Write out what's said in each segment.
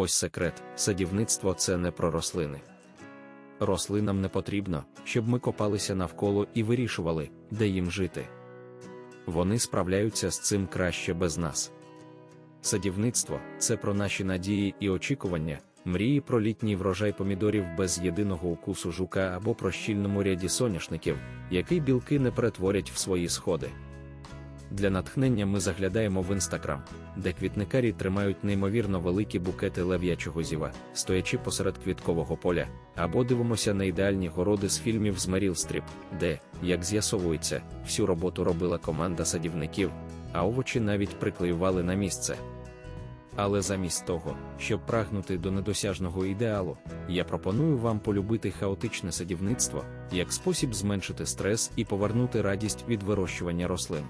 Ось секрет: садівництво це не про рослини. Рослинам не потрібно, щоб ми копалися навколо і вирішували, де їм жити. Вони справляються з цим краще без нас. Садівництво це про наші надії і очікування, мрії про літній врожай помідорів без єдиного укусу жука або про щільному ряді соняшників, який білки не перетворять в свої сходи. Для натхнення ми заглядаємо в інстаграм, де квітникарі тримають неймовірно великі букети лев'ячого зіва, стоячи посеред квіткового поля, або дивимося на ідеальні городи з фільмів з Меріл Стріп, де, як з'ясовується, всю роботу робила команда садівників, а овочі навіть приклеювали на місце. Але замість того, щоб прагнути до недосяжного ідеалу, я пропоную вам полюбити хаотичне садівництво як спосіб зменшити стрес і повернути радість від вирощування рослин.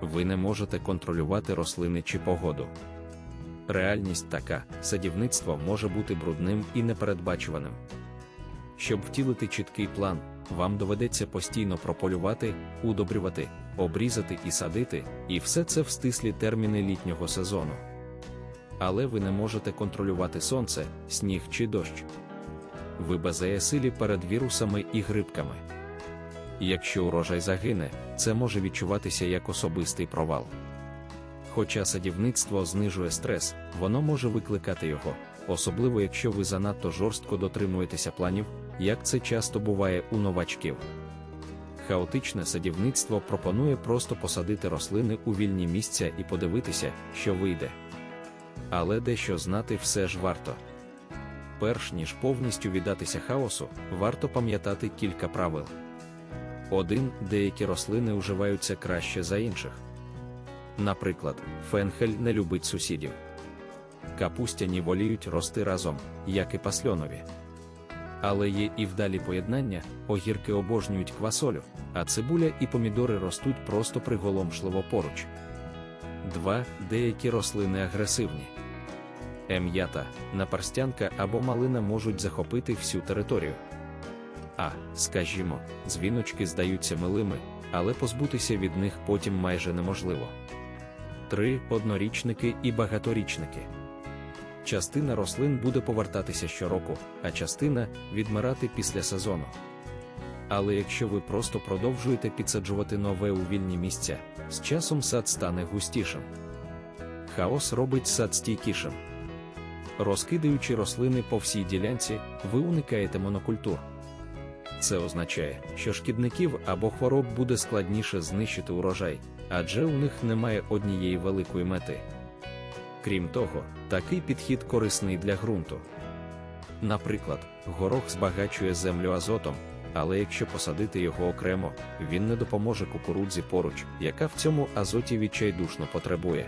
Ви не можете контролювати рослини чи погоду. Реальність така: садівництво може бути брудним і непередбачуваним. Щоб втілити чіткий план, вам доведеться постійно прополювати, удобрювати, обрізати і садити, і все це в стислі терміни літнього сезону. Але ви не можете контролювати сонце, сніг чи дощ. Ви беззаєсилі перед вірусами і грибками. Якщо урожай загине, це може відчуватися як особистий провал. Хоча садівництво знижує стрес, воно може викликати його, особливо якщо ви занадто жорстко дотримуєтеся планів, як це часто буває у новачків. Хаотичне садівництво пропонує просто посадити рослини у вільні місця і подивитися, що вийде. Але дещо знати все ж варто. Перш ніж повністю віддатися хаосу, варто пам'ятати кілька правил. 1. Деякі рослини уживаються краще за інших. Наприклад, фенхель не любить сусідів. Капустяні воліють рости разом, як і пасльонові. Але є і вдалі поєднання, огірки обожнюють квасолю, а цибуля і помідори ростуть просто приголомшливо поруч. 2. Деякі рослини агресивні. Ем'ята, наперстянка або малина можуть захопити всю територію. А, скажімо, дзвіночки здаються милими, але позбутися від них потім майже неможливо. 3. Однорічники і багаторічники. Частина рослин буде повертатися щороку, а частина відмирати після сезону. Але якщо ви просто продовжуєте підсаджувати нове у вільні місця, з часом сад стане густішим. Хаос робить сад стійкішим. Розкидаючи рослини по всій ділянці, ви уникаєте монокультур. Це означає, що шкідників або хвороб буде складніше знищити урожай, адже у них немає однієї великої мети. Крім того, такий підхід корисний для ґрунту. Наприклад, горох збагачує землю азотом, але якщо посадити його окремо, він не допоможе кукурудзі поруч, яка в цьому азоті відчайдушно потребує.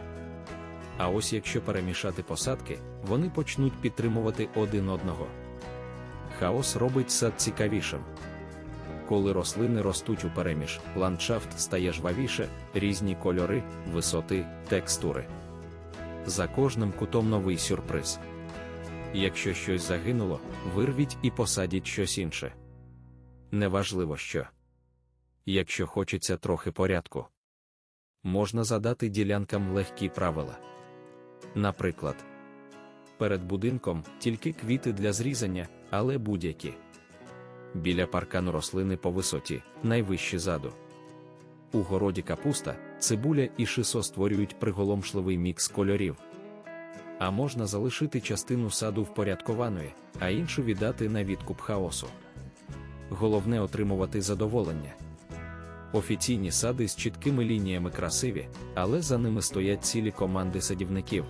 А ось якщо перемішати посадки, вони почнуть підтримувати один одного. Хаос робить сад цікавішим. Коли рослини ростуть у переміж, ландшафт стає жвавіше, різні кольори, висоти, текстури. За кожним кутом новий сюрприз. Якщо щось загинуло, вирвіть і посадіть щось інше. Неважливо що. Якщо хочеться трохи порядку, можна задати ділянкам легкі правила. Наприклад, перед будинком тільки квіти для зрізання, але будь-які. Біля паркану рослини по висоті, найвищі заду. У городі капуста, цибуля і шисо створюють приголомшливий мікс кольорів. А можна залишити частину саду впорядкованої, а іншу віддати на відкуп хаосу. Головне отримувати задоволення. Офіційні сади з чіткими лініями красиві, але за ними стоять цілі команди садівників.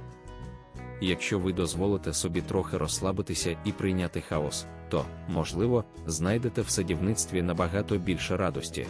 Якщо ви дозволите собі трохи розслабитися і прийняти хаос, то, можливо, знайдете в садівництві набагато більше радості.